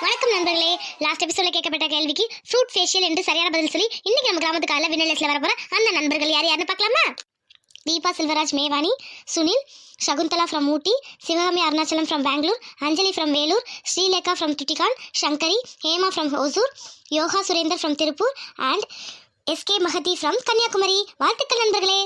வணக்கம் நண்பர்களே. லாஸ்ட் எபிசோட்ல கேட்கப்பட்ட கேள்விக்கு ஃப்ரூட் ஃபேஷியல் என்று சரியான பதில் சொல்லி இன்னைக்கு நம்ம கிராமத்து காலையில் வினலேஸ்ல வர போற அந்த நண்பர்கள் யார் யாருன்னு பார்க்கலாமா? Deepa Selvaraj Mevani Sunil Shakuntala from Ooty Sivakami Arunachalam from Bangalore Anjali from Vellore Sreelekha from Tuticorin Sankari Hema from Hosur Yoga Surender from Tiruppur and SK Mahathi from Kanyakumari. வாழ்த்துக்கள் நண்பர்களே.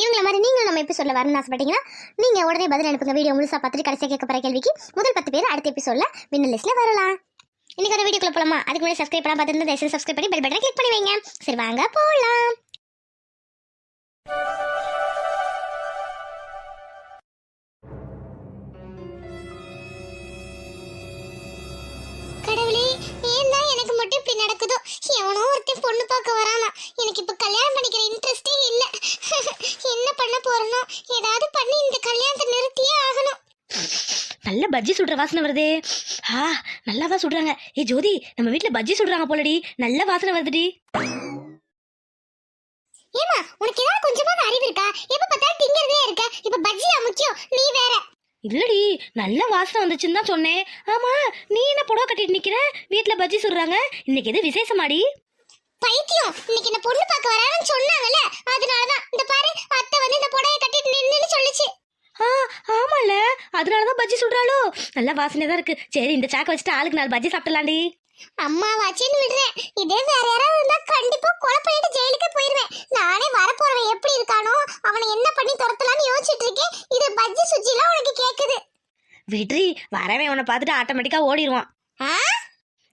இவங்கள மாதிரி எபிசோட்ல வரணும்னு ஆசைப்பட்டீங்கன்னா நீங்க உடனே பதில் அனுப்புங்க. வீடியோ முழுசா பார்த்துட்டு கடைசியாக கேட்க போற கேள்விக்கு முதல் பத்து பேர் அடுத்த எபிசோட்ல வின்னர் லிஸ்ட்ல வரலாம். இன்னைக்கு ஒரு வீடியோக்குள்ள போலாமா? அதுக்கு முன்னாடி சப்ஸ்கிரைப் பண்ணாம பார்த்துருந்தா தயவுசெய்து சப்ஸ்கிரைப் பண்ணி பெல் பட்டனை கிளிக் பண்ணி வைங்க. சரி வாங்க போலாம். கடவுளே ஏன் தான் எனக்கு மட்டும் இப்படி நடக்குதோ? எவனோ ஒருத்தன் பொண்ணு பார்க்க வரானா. எனக்கு இப்ப கல்யாணம் பண்ணிக்கிற இன்ட்ரெஸ்டே இல்ல. என்ன பண்ண போறனோ ஏதாவது பண்ணி இந்த கல்யாணத்தை நிறுத்தியே ஆகணும். நல்ல பஜ்ஜி சுடுற வாசனை வருதே. ஆ நல்லாவா சுடுறாங்க. ஏ ஜோதி நம்ம வீட்ல பஜ்ஜி சுடுறாங்க போலடி. நல்ல வாசனை வருதுடி. ஏமா உனக்கு ஏதாவது கொஞ்சமாவது அறிவு இருக்கா? எப்ப பார்த்தாலும் திங்கிறதே இருக்க? இப்ப பஜ்ஜியா முக்கியம். நீ வேற. இல்லடி நல்ல வாசனை வந்துச்சுன்னு தான் சொன்னேன். ஆமா நீ என்ன புடவை கட்டிட்டு நிக்கிற? வீட்ல பஜ்ஜி சுடுறாங்க. இன்னைக்கு எது விசேஷமாடி? பைத்தியம்! இன்னைக்கு இந்த பொண்ணு பார்க்க வரான்னு சொன்னாங்கல்ல அதனாலதான். இந்த பாரு அத்தை வந்து இந்த புடவைய கட்டிட்டு நின்னுன்னு சொல்லுச்சு. ஆ ஆமால அதனாலதான் பஜ்ஜி சுடுறாளோ. நல்ல வாசனை தான் இருக்கு. சரி இந்த சாக்க வச்சுட்டு ஆளுக்கு நாலு பஜ்ஜி சாப்பிடலாண்டி அம்மாவாச்சின்னு விடுறேன். இதே வேற யாராவது இருந்தா கண்டிப்பா கொலை பண்ணிட்டு ஜெயிலுக்கு போயிருவேன். நானே வரப்போறவன் எப்படி இருக்கானோ அவனை என்ன பண்ணி துரத்தலாம்னு யோசிச்சுட்டு இருக்கேன் இது பஜ்ஜி சுஜிலாம் உனக்கு கேக்குது விட்ரி வரவன் உன்னை பார்த்துட்டு ஆட்டோமேட்டிக்கா ஓடிடுவான் ஆ?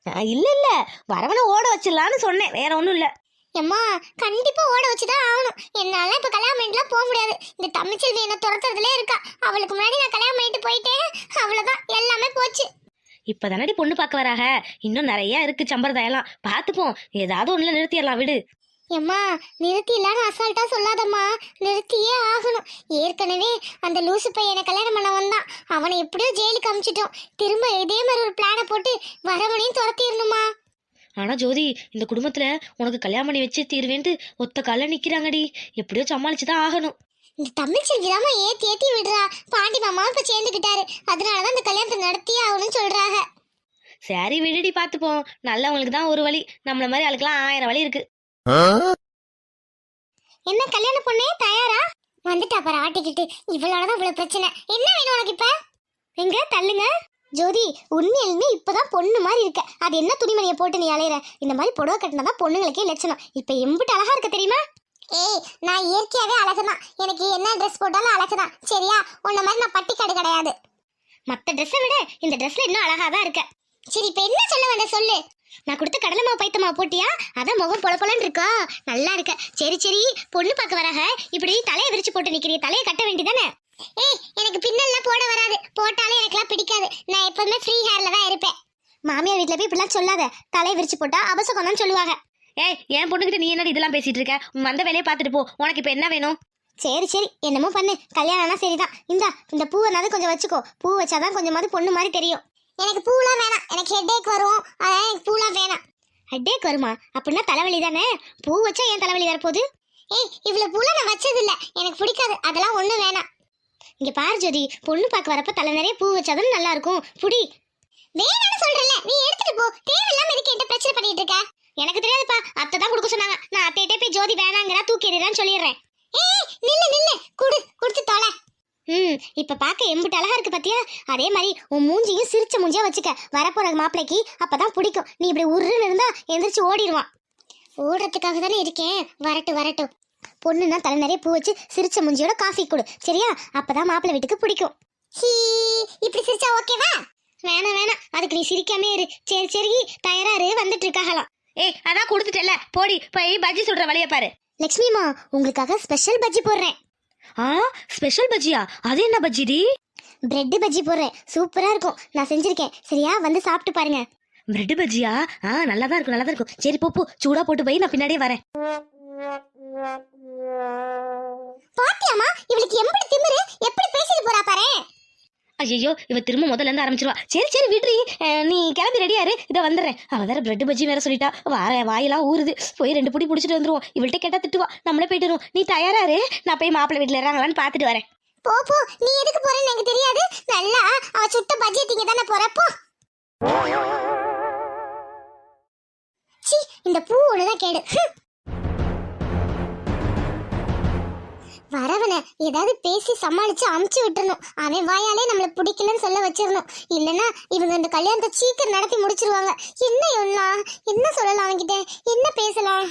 இல்ல இல்ல. வரவனை ஓட வச்சிடலான்னு சொன்னேன். வேற ஒண்ணும் இல்ல. எம்மா கண்டிப்பா ஓட வச்சுதான் ஆகணும். என்னால இப்ப கல்யாணம் பண்ணிட்டுலாம் போக முடியாது. இந்த தமிழ்ச்செல்வி என்ன துரத்துறதுலே இருக்கா. அவளுக்கு முன்னாடி நான் கல்யாணம் பண்ணிட்டு போயிட்டேன். அவ்வளவுதான். எல்லாமே போச்சு. இப்பதானடி பொண்ணு பார்க்க வராக? இன்னும் நிறைய இருக்கு சம்பிரதாயம்லாம். பார்த்துப்போம். ஏதாவது ஒண்ணுல நிறுத்திடலாம். விடு. எம்மா நிறுத்தி இல்லான்னு அசால்ட்டா சொல்லாதம்மா. நிறுத்தியே ஆகணும். ஏற்கனவே அந்த லூசு பையனை கல்யாணம் பண்ண வந்தான். அவனை எப்படியோ ஜெயிலுக்கு அமிச்சிட்டோம். திரும்ப இதே மாதிரி ஒரு பிளானை போட்டு வரவனையும் துரத்திடணுமா? ஆனா ஜோதி இந்த குடும்பத்துல உனக்கு கல்யாணம் பண்ணி வச்சு தீர்வேன்ட்டு ஒத்த கால நிக்கிறாங்கடி. எப்படியோ சமாளிச்சுதான் ஆகணும். இந்த தமிழ் செல்விதாம்மா ஏத்தி ஏத்தி விடுறா. பாண்டி மாமாவும் இப்ப சேர்ந்துக்கிட்டாரு அதனாலதான் இந்த கல்யாணத்தை நடத்தியே ஆகணும்னு சொல்றாங்க. சரி விடுடி பார்த்துப்போம் நல்லவங்களுக்கு தான் ஒரு வழி. நம்மள மாதிரி ஆளுக்கெல்லாம் ஆயிரம் வழி இருக்கு. என்ன கல்யாண பொண்ணே தயாரா? வந்துட்டா பாரு ஆட்டிக்கிட்டு. இவளோடதான் இவ்வளவு பிரச்சனை. என்ன வேணும் உனக்கு இப்ப? எங்க தள்ளுங்க. ஜோதி உண்மையிலுமே இப்பதான் பொண்ணு மாதிரி இருக்க. அது என்ன துணிமணியை போட்டு நீ அலையிற? இந்த மாதிரி புடவை கட்டினாதான் பொண்ணுங்களுக்கே லட்சணம். இப்ப எம்பிட்டு அழகா இருக்க தெரியுமா? ஏய் நான் இயற்கையாவே அழகுதான். எனக்கு என்ன ட்ரெஸ் போட்டாலும் அழகுதான். சரியா? உன்ன மாதிரி நான் பட்டிக்காடு கிடையாது. மத்த ட்ரெஸ்ஸை விட இந்த ட்ரெஸ்ல இன்னும் அழகா தான் இருக்க. சரி இப்ப என்ன சொல்ல வந்த சொல்லு. நான் கொடுத்த கடலை மாவு பைத்த மாவு போட்டியா? அதான் முகம் பொல பொலன்னு இருக்கா? நல்லா இருக்க. சரி சரி. பொண்ணு பார்க்க வராக. இப்படி தலையை விரிச்சு போட்டு நிக்கிறீ தலையை கட்ட வேண்டியதானே? ஏய் எனக்கு பின்னல்லாம் போட வராது. போட்டாலும் எனக்குலாம் பிடிக்காது. நான் எப்பவுமே ஃப்ரீ ஹேர்ல தான் இருப்பேன். மாமியார் வீட்ல போய் இப்படிலாம் சொல்லாத. தலையை விரிச்சு போட்டா அபசகம் தான் சொல்லுவாங்க. ஏய் என் பொண்ணுகிட்ட நீ என்னடி இதெல்லாம் பேசிட்டு இருக்க? வந்த வேலையை பார்த்துட்டு போ. உனக்கு இப்ப என்ன வேணும்? சரி சரி. என்னமோ பண்ணு. கல்யாணம்னா சரிதான். இந்தா இந்த பூவைனாவது கொஞ்சம் வச்சுக்கோ. பூ வச்சாதான் கொஞ்சமாவது பொண்ணு மாதிரி தெரியும். எனக்கு பூலாம் வேணாம். எனக்கு ஹெட்டேக் வரும். அதான் எனக்கு பூலாம் வேணாம். ஹெட்டேக் வருமா? அப்படின்னா தலைவலி தானே? பூ வச்சா ஏன் தலைவலி வரப்போகுது? ஏய் இவ்வளவு பூலாம் நான் வச்சது இல்ல எனக்கு பிடிக்காது. அதெல்லாம் ஒண்ணும் வேணாம். இங்க பாரு ஜோதி பொண்ணு பார்க்க வரப்ப தலை நிறைய பூ வச்சாதான் நல்லா இருக்கும் புடி. வேணாம்னு சொல்றல நீ எடுத்துட்டு போ. தேவையில்லாம இதுக்கு என்கிட்ட பிரச்சனை பண்ணிட்டு இருக்க? எனக்கு தெரியாதுப்பா. அத்தை தான் கொடுக்க சொன்னாங்க. நான் அத்தையிட்டே போய் ஜோதி வேணாங்கிறா தூக்கி எறிறான்னு சொல்லிடுறேன். ஏய் நில்லு நில்லு. குடு. குடுத்து தொலை. ம் இப்ப பார்க்க எம்பிட்டு அழகா இருக்கு பாத்தியா? அதே மாதிரி உன் மூஞ்சியும் சிரிச்ச மூஞ்சியா வச்சுக்க. வரப்போற மாப்பிளைக்கு அப்பதான் பிடிக்கும். நீ இப்படி உருன்னு இருந்தா எந்திரிச்சு ஓடிடுவான் ஓடுறதுக்காக தானே இருக்கேன். வரட்டு வரட்டும். பொண்ணுன்னா தலை நிறைய பூ வச்சு சிரிச்ச மூஞ்சியோட காஃபி கொடு. சரியா? அப்பதான் மாப்பிள்ளை வீட்டுக்கு பிடிக்கும். ஹீ இப்படி சிரிச்சா ஓகேவா வேணாம் வேணாம். அதுக்கு நீ சிரிக்காமே இரு. சரி சரி. தயாரா இரு. வந்துட்டு இருக்காகலாம். ஏய் அதான் கொடுத்துட்டல போடி போய் பஜ்ஜி சுடுற வழியை பாரு. லக்ஷ்மிமா உங்களுக்காக ஸ்பெஷல் பஜ்ஜி போடுறேன். ஆ ஸ்பெஷல் பஜ்ஜியா? அது என்ன பஜ்ஜிடி பிரெட் பஜ்ஜி போடுறேன். சூப்பரா இருக்கும். நான் செஞ்சிருக்கேன். சரியா? வந்து சாப்பிட்டு பாருங்க. பிரெட் பஜ்ஜியா? ஆ நல்லா தான் இருக்கும் நல்லா தான் இருக்கும். சரி போ போ. சூடா போட்டு போய் நான் பின்னாடியே வரேன். பாத்தியாமா இவளுக்கு எப்படி திமிரு எப்படி பேசிட்டு போறா பாரு ஐயோ இவ திரும்ப முதல்ல இருந்து ஆரம்பிச்சிருவா. சரி சரி விட்ரி நீ கிளம்பி ரெடியாரு இதை வந்துடுறேன். அவ வேற பிரெட் பஜ்ஜி வேற சொல்லிட்டா. வார வாயெல்லாம் ஊறுது. போய் ரெண்டு புடி பிடிச்சிட்டு வந்துருவோம். இவள்கிட்ட கேட்டா திட்டுவா. நம்மளே போயிட்டு வருவோம். நீ தயாராரு. நான் போய் மாப்பிள்ளை வீட்டுல இருக்காங்களான்னு பார்த்துட்டு வரேன். போ போ. நீ எதுக்கு போறேன்னு எனக்கு தெரியாது. நல்லா அவ சுட்ட பஜ்ஜி திங்க தானே போறப்போ இந்த பூ ஒண்ணுதான் கேடு. ஏதாவது பேசி சமாளிச்சு அமுச்சு விட்டுறணும். அவன் வாயாலே நம்மள பிடிக்கலன்னு சொல்ல வச்சிடணும். இல்லைன்னா இவங்க இந்த கல்யாணத்தை சீக்கிரம் நடத்தி முடிச்சிருவாங்க. என்ன இவனா என்ன சொல்லலாம் அவன்கிட்ட? என்ன பேசலாம்?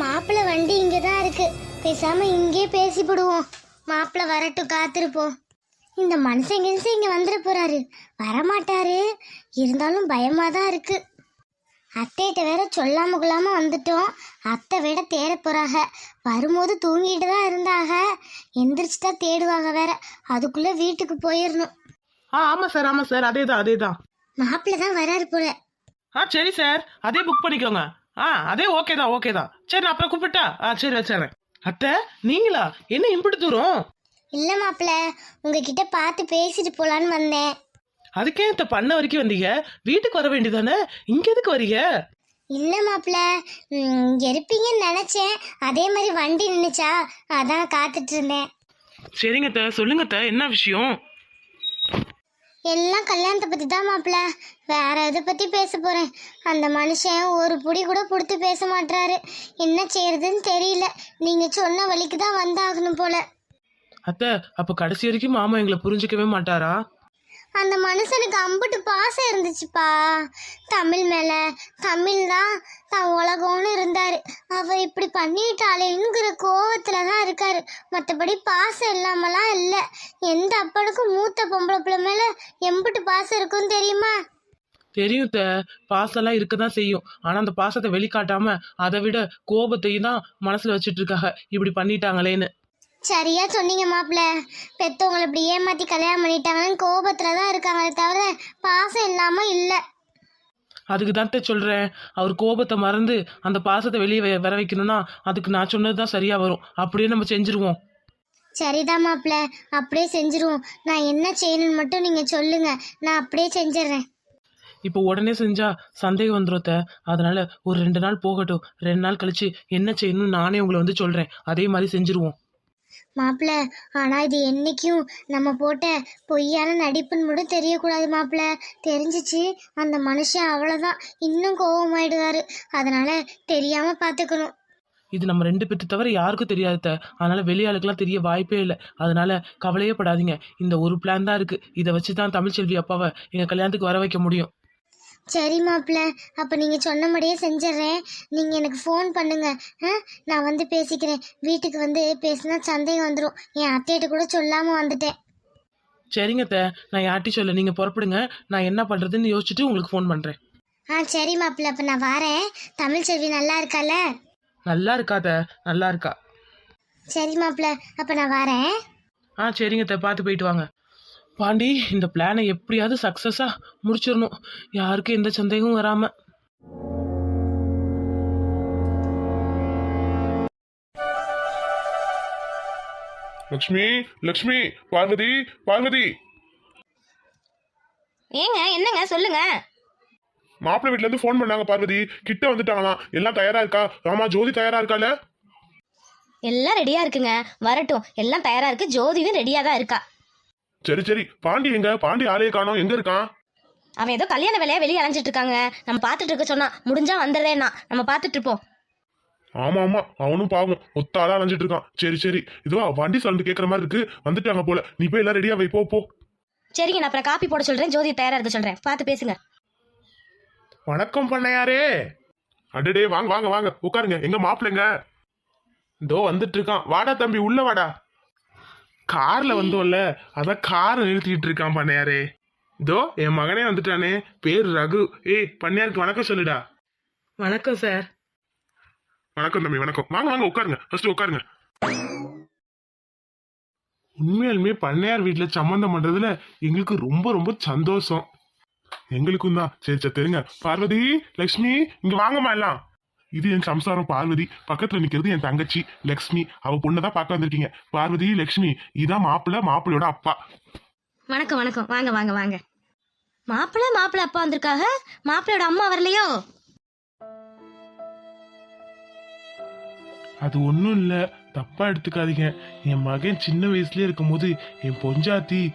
மாப்பிள்ள வண்டி இங்கே தான் இருக்கு. பேசாம இங்கே பேசிவிடுவோம் மாப்பிள்ளை வரட்டும் காத்திருப்போம். இந்த மனுஷன் கிழிச்சு இங்கே வந்துட போறாரு. வரமாட்டாரு. இருந்தாலும் பயமாக தான் இருக்கு. அத்தைகிட்ட வேற சொல்லாம கொள்ளாம வந்துட்டோம். அத்தை விட தேட போறாக. வரும்போது தூங்கிட்டு தான் இருந்தாக. எந்திரிச்சிட்டா தேடுவாங்க வேற. அதுக்குள்ள வீட்டுக்கு போயிடணும் ஆ ஆமாம் சார் ஆமாம் சார். அதே தான் அதே தான். மாப்பிள்ளை தான் வராரு போல. ஆ சரி சார். அதே புக் பண்ணிக்கோங்க. ஆ அதே ஓகே தான் ஓகே தான். சரி நான் அப்புறம் கூப்பிட்டா? ஆ சரி வச்சிடறேன் அத்தை நீங்களா? என்ன இம்பிட்டு தூரம்? இல்ல மாப்பிள்ளை உங்ககிட்ட பார்த்து பேசிட்டு போலான்னு வந்தேன். அதுக்கே இந்த பண்ண வரைக்கும் வந்தீங்க. வீட்டுக்கு வர வேண்டியதானே இங்க எதுக்கு வரீங்க? இல்ல மாப்பிள்ள. இருப்பீங்கன்னு நினைச்சேன். அதே மாதிரி வண்டி நின்னுச்சா? அதான் காத்துட்டு இருந்தேன். சரிங்க அத்தை. சொல்லுங்க அத்தை. என்ன விஷயம்? எல்லாம் கல்யாணத்தை பத்தி தான் மாப்பிள்ள. வேற எதை பத்தி பேச போறேன். அந்த மனுஷன் ஒரு புடி கூட கொடுத்து பேச மாட்டாரு என்ன செய்யறதுன்னு தெரியல. நீங்க சொன்ன வழிக்கு தான் வந்தாகணும் போல. அத்தை அப்ப கடைசி வரைக்கும் மாமா எங்களை புரிஞ்சுக்கவே மாட்டாரா? அந்த மனுஷனுக்கு அம்புட்டு பாசம் இருந்துச்சுப்பா. தமிழ் மேலே தமிழ் தான் தான் உலகம்னு இருந்தார். அவர் இப்படி பண்ணிட்டாளேங்கிற கோவத்தில் தான் இருக்கார். மற்றபடி பாசம் இல்லாமலாம் இல்லை. எந்த அப்பனுக்கும் மூத்த பொம்பளை பிள்ளை மேலே எம்புட்டு பாசம் இருக்கும் தெரியுமா? தெரியும் த. பாசம்லாம் இருக்க தான் செய்யும். ஆனால் அந்த பாசத்தை வெளிக்காட்டாமல் அதை விட கோபத்தையும் தான் மனசில் வச்சுட்டு இருக்காங்க. இப்படி பண்ணிட்டாங்களேன்னு. சரியா சொன்னீங்க மாப்பிள்ள. பெத்தவங்களை இப்படி ஏமாத்தி கல்யாணம் பண்ணிட்டாங்கன்னு கோபத்துல தான் இருக்காங்களே தவிர பாசம் இல்லாம இல்லை. அதுக்கு தான் சொல்றேன். அவர் கோபத்தை மறந்து அந்த பாசத்தை வெளியே வர வைக்கணும்னா அதுக்கு நான் சொன்னது தான் சரியா வரும். அப்படியே நம்ம செஞ்சிருவோம். சரிதான் மாப்பிள்ள. அப்படியே செஞ்சிருவோம். நான் என்ன செய்யணும்னு மட்டும் நீங்க சொல்லுங்க. நான் அப்படியே செஞ்சிடுறேன். இப்போ உடனே செஞ்சா சந்தேகம் வந்துரும் அத்தை. அதனால ஒரு ரெண்டு நாள் போகட்டும். ரெண்டு நாள் கழிச்சு என்ன செய்யணும்னு நானே உங்களை வந்து சொல்றேன். அதே மாதிரி செஞ்சிருவோம். மாப்பிள்ள ஆனா இது என்னைக்கும் நம்ம போட்ட பொய்யான நடிப்புன்னு மட்டும் தெரியக்கூடாது மாப்பிள்ள தெரிஞ்சிச்சு அந்த மனுஷன் அவ்வளோதான் இன்னும் கோபமாயிடுவாரு அதனால தெரியாம பார்த்துக்கணும் இது நம்ம ரெண்டு பேர்த்து தவிர யாருக்கும் தெரியாது அதனால வெளியாளுக்கெல்லாம் தெரிய வாய்ப்பே இல்லை. அதனால கவலையே படாதீங்க. இந்த ஒரு பிளான் தான் இருக்கு. இதை வச்சு தான் தமிழ்ச்செல்வி அப்பாவை எங்க கல்யாணத்துக்கு வர வைக்க முடியும். சரி மாப்பிள்ள அப்போ நீங்கள் சொன்னபடியே செஞ்சிடுறேன். நீங்கள் எனக்கு ஃபோன் பண்ணுங்க. ஆ நான் வந்து பேசிக்கிறேன். வீட்டுக்கு வந்து பேசினா சந்தேகம் வந்துடும் என் அத்தையிட்ட கூட சொல்லாமல் வந்துட்டேன். சரிங்க அத்தை. நான் யார்ட்டையும் சொல்ல நீங்க புறப்படுங்க. நான் என்ன பண்றதுன்னு யோசிச்சுட்டு உங்களுக்கு ஃபோன் பண்றேன். ஆ சரி மாப்பிள்ள அப்போ நான் வரேன். தமிழ் செல்வி நல்லா இருக்கால? நல்லா இருக்காத நல்லா இருக்கா. சரி மாப்பிள்ள அப்போ நான் வரேன். ஆ சரிங்க அத்தை. பார்த்து போயிட்டு வாங்க. பாண்டி இந்த பிளானை எப்படியாவது சக்ஸஸாக முடிச்சிடணும். யாருக்கும் எந்த சந்தேகமும் வராமல் லக்ஷ்மி லக்ஷ்மி பார்வதி பார்வதி. ஏங்க என்னங்க சொல்லுங்க. மாப்பிள்ளை வீட்ல இருந்து ஃபோன் பண்ணாங்க பார்வதி. கிட்ட வந்துட்டாங்களாம். எல்லாம் தயாரா இருக்கா? ஆமா ஜோதி தயாரா இருக்கால எல்லாம் ரெடியா இருக்குங்க. வரட்டும். எல்லாம் தயாரா இருக்கு. ஜோதியும் ரெடியா தான் இருக்கா? சரி சரி. பாண்டி எங்க? பாண்டி ஆளையே காணோம். எங்க இருக்கான்? அவன் ஏதோ கல்யாண வேலையா வெளியே அலைஞ்சிட்டு இருக்காங்க. நம்ம பார்த்துட்டு இருக்க சொன்னா முடிஞ்சா வந்துடுறேன்னா. நம்ம பார்த்துட்டு இருப்போம். ஆமா ஆமா. அவனும் பாவம். ஒத்த ஆளா அலைஞ்சிட்டு இருக்கான். சரி சரி. இதுவா வண்டி சவுண்ட் கேக்குற மாதிரி இருக்கு. வந்துட்டாங்க போல. நீ போய் எல்லாம் ரெடியா வை. போ போ. சரிங்க நான் அப்புறம் காப்பி போட சொல்றேன். ஜோதி தயாரா இருக்க சொல்றேன். பார்த்து பேசுங்க. வணக்கம் பண்ணையாரே. அடடே வாங்க வாங்க வாங்க. உட்காருங்க. எங்க மாப்பிள்ளைங்க? இதோ வந்துட்டு இருக்கான். வாடா தம்பி. உள்ள வாடா. கார்ல வந்தோம்ல அதான் காரை நிறுத்திட்டு இருக்கான் பண்ணையாரே. இதோ என் மகனே வந்துட்டானே. பேர் ரகு. ஏய் பண்ணையாருக்கு வணக்கம் சொல்லுடா. வணக்கம் சார் வணக்கம் தம்பி வணக்கம். வாங்க வாங்க உட்காருங்க. ஃபர்ஸ்ட் உட்காருங்க. உண்மையாலுமே பண்ணையார் வீட்டுல சம்மந்தம் பண்றதுல எங்களுக்கு ரொம்ப ரொம்ப சந்தோஷம். எங்களுக்கும் தான். சரி சரி தெரியுங்க. பார்வதி லக்ஷ்மி இங்க வாங்கம்மா எல்லாம். இது என் சம்சாரம் பார்வதி. பக்கத்துல நிக்கிறது என் தங்கச்சி லக்ஷ்மி. அவ பொண்ணை தான் பார்க்க வந்திருக்கீங்க. பார்வதி லக்ஷ்மி இதான் மாப்பிள்ளை மாப்பிள்ளையோட அப்பா. வணக்கம் வணக்கம். வாங்க வாங்க வாங்க. மாப்பிள்ளை மாப்பிள்ளை அப்பா வந்திருக்காக? மாப்பிள்ளையோட அம்மா வரலையோ? அது ஒன்றும் இல்லை. தப்பா எடுத்துக்காதீங்க. என் மகன் சின்ன வயசுலயே இருக்கும்போது என் பொஞ்சாத்தி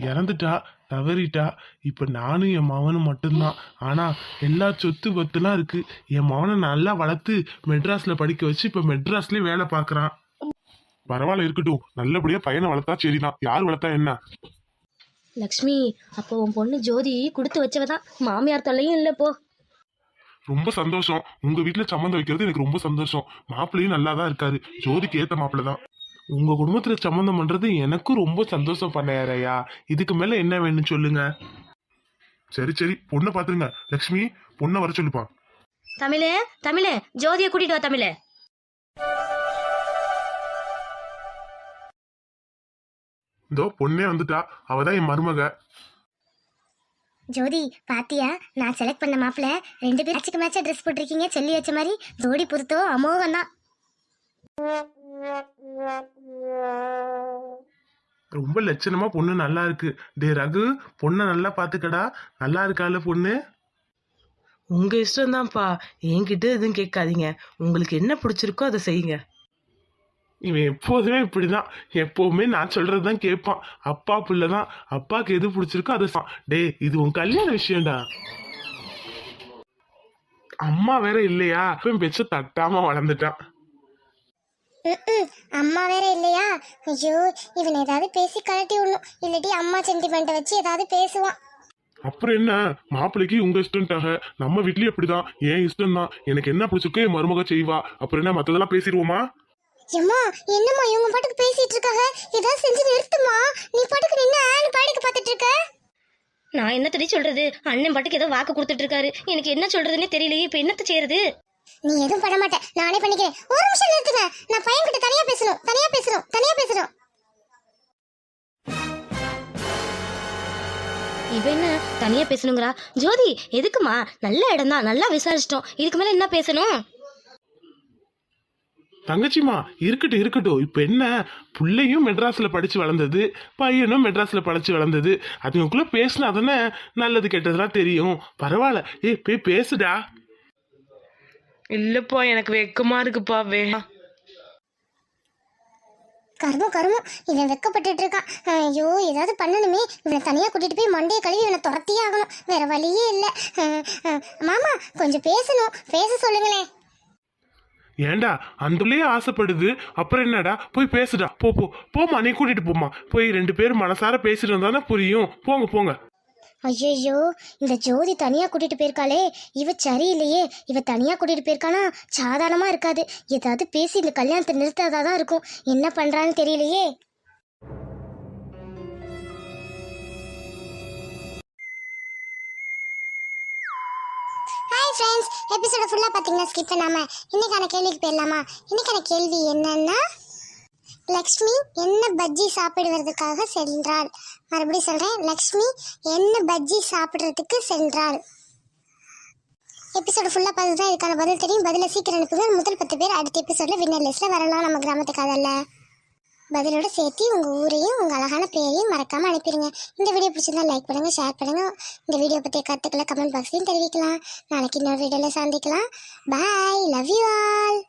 இறந்துட்டா. தவறிட்டா இப்போ நானும் என் மகனும் மட்டும்தான். ஆனால் எல்லா சொத்து பத்துலாம் இருக்கு. என் மகனை நல்லா வளர்த்து மெட்ராஸில் படிக்க வச்சு இப்போ மெட்ராஸ்லேயே வேலை பார்க்குறான். பரவாயில்ல இருக்கட்டும். நல்லபடியாக பையனை வளர்த்தா சரிதான். யார் வளர்த்தா என்ன? லக்ஷ்மி அப்போ உன் பொண்ணு ஜோதி கொடுத்து வச்சவ தான் மாமியார் தொல்லையும் இல்லை போ. ரொம்ப சந்தோஷம். உங்க வீட்ல சம்மந்தம் வைக்கிறது எனக்கு ரொம்ப சந்தோஷம். மாப்பிள்ளையும் நல்லா தான் இருக்காரு. ஜோதிக்கு ஏத்த மாப்பிள்ளை தான் உங்க குடும்பத்துல சம்மந்தம் பண்றது எனக்கும் ரொம்ப சந்தோஷம் பண்ணையாரையா இதுக்கு மேல என்ன வேணும்னு சொல்லுங்க. சரி சரி. பொண்ணை பாத்துருங்க. லக்ஷ்மி பொண்ணை வர சொல்லுப்பா. தமிழே தமிழே. ஜோதியை கூட்டிட்டு வா தமிழே. இதோ பொண்ணே வந்துட்டா. அவதான் என் மருமக. ஜோதி பாத்தியா? நான் செலக்ட் பண்ண மாப்பிள்ள ரெண்டு மேட்சுக்கு மேட்சா ட்ரெஸ் போட்டிருக்கீங்க. சொல்லி வச்ச மாதிரி ஜோடி பொறுத்தோ அமோகம் தான் ரொம்ப லட்சணமா பொண்ணு நல்லா இருக்கு. டே ரகு பொண்ணை நல்லா பாத்துக்கடா. நல்லா இருக்கால பொண்ணு? உங்க இஷ்டம் தான்ப்பா என்கிட்ட எதுவும் கேட்காதீங்க. உங்களுக்கு என்ன பிடிச்சிருக்கோ அதை செய்யுங்க. இவன் எப்போதுமே இப்படிதான். எப்பவுமே நான் சொல்றதுதான் கேட்பான். அப்பா புள்ள தான் அப்பாக்கு எது பிடிச்சிருக்கோ அதை. டேய் இது உன் கல்யாண விஷயம்டா. அம்மா வேற இல்லையா? பெச்ச தட்டாம வளர்ந்துட்டான். அம்மா வேற இல்லையா? ஐயோ இவன் ஏதாவது பேசி கழட்டி விடணும். இல்லாட்டி அம்மா சென்டிமெண்ட்டை வச்சு ஏதாவது பேசுவான். அப்புறம் என்ன? மாப்பிள்ளைக்கு உங்க இஷ்டம்ட்டாக. நம்ம வீட்லயும் அப்படிதான். என் இஷ்டம் தான் எனக்கு என்ன பிடிச்சிருக்கோ என் மருமக செய்வா. அப்புறம் என்ன மத்ததெல்லாம் பேசிடுவோமா? எம்மா என்னம்மா இவங்க பாட்டுக்கு பேசிட்டு இருக்காங்க? ஏதாவது செஞ்சு நிறுத்துமா நீ பாட்டுக்கு நின்று ஆளு பாடிக்கு பார்த்துட்டு இருக்க. நான் என்னத்தடி சொல்றது? அண்ணன் பாட்டுக்கு ஏதோ வாக்கு கொடுத்துட்டு இருக்காரு. எனக்கு என்ன சொல்றதுன்னே தெரியலையே. இப்ப என்னத்த செய்யறது? நீ எதுவும் பண்ண மாட்ட நானே பண்ணிக்கிறேன். ஒரு நிமிஷம் நிறுத்துங்க. நான் பையன் கிட்ட தனியா பேசணும். தனியா பேசணும். தனியா பேசணும். இவ என்ன தனியா பேசணுங்கிறா? ஜோதி எதுக்குமா? நல்ல இடம் தான் நல்லா விசாரிச்சிட்டோம். இதுக்கு மேல என்ன பேசணும்? தங்கச்சிமா இருக்கட்டும் இருக்கட்டும். இப்ப என்ன? புள்ளையும் மெட்ராஸ்ல படிச்சு வளர்ந்தது பையனும் மெட்ராஸ்ல படிச்சு வளர்ந்தது. அதுங்களுக்குள்ள பேசினா தானே நல்லது கெட்டதெல்லாம் தெரியும். பரவாயில்ல. ஏய் போய் பேசுடா. இல்லப்பா எனக்கு வெக்கமா இருக்குப்பா வே கருமம் கருமம். இவன் வெக்கப்பட்டுட்டு இருக்கான். ஐயோ ஏதாவது பண்ணணுமே. இவனை தனியா கூட்டிட்டு போய் மண்டையை கழுவி இவனை துரத்தியே ஆகணும். வேற வழியே இல்லை. மாமா கொஞ்சம் பேசணும். பேச சொல்லுங்களேன். ஏண்டா அந்துலயே ஆசைப்படுது. அப்புறம் என்னடா? போய் பேசுடா. போ போ. போம்மா நீ கூட்டிட்டு போம்மா. போய் ரெண்டு பேரும் மனசார பேசிட்டு இருந்தானே புரியும். போங்க போங்க. ஐயையோ இந்த ஜோதி தனியாக கூட்டிட்டு போயிருக்காளே. இவ சரியில்லையே. இவ தனியாக கூட்டிட்டு போயிருக்கானா? சாதாரணமா இருக்காது. ஏதாவது பேசி இந்த கல்யாணத்தை நிறுத்தாதான் இருக்கும். என்ன பண்றான்னு தெரியலையே. ஹாய் ஃப்ரெண்ட்ஸ் எபிசோட ஃபுல்லாக பார்த்தீங்கன்னா ஸ்கிப் பண்ணாமல் இன்றைக்கான கேள்விக்கு போயிடலாமா? இன்றைக்கான கேள்வி என்னன்னா லக்ஷ்மி என்ன பஜ்ஜி சாப்பிடுவதற்காக சென்றாள் மறுபடியும் சொல்கிறேன் லக்ஷ்மி என்ன பஜ்ஜி சாப்பிட்றதுக்கு சென்றாள் எபிசோடு ஃபுல்லாக பார்த்து தான் இதுக்கான பதில் தெரியும். பதிலை சீக்கிரம் அனுப்புங்க. முதல் பத்து பேர் அடுத்த எபிசோடில் வின்னர் லிஸ்ட்டில் வரலாம். நம்ம கிராமத்துக்கு அதல்ல. பதிலோடு சேர்த்து உங்கள் ஊரையும் உங்கள் அழகான பேரையும் மறக்காமல் அனுப்பிடுங்க. இந்த வீடியோ பிடிச்சிருந்தா லைக் பண்ணுங்கள் ஷேர் பண்ணுங்கள் இந்த வீடியோ பற்றிய கருத்துக்களை கமெண்ட் பாக்ஸ்லையும் தெரிவிக்கலாம். நாளைக்கு இன்னொரு வீடியோவில் சந்திக்கலாம். Bye love you all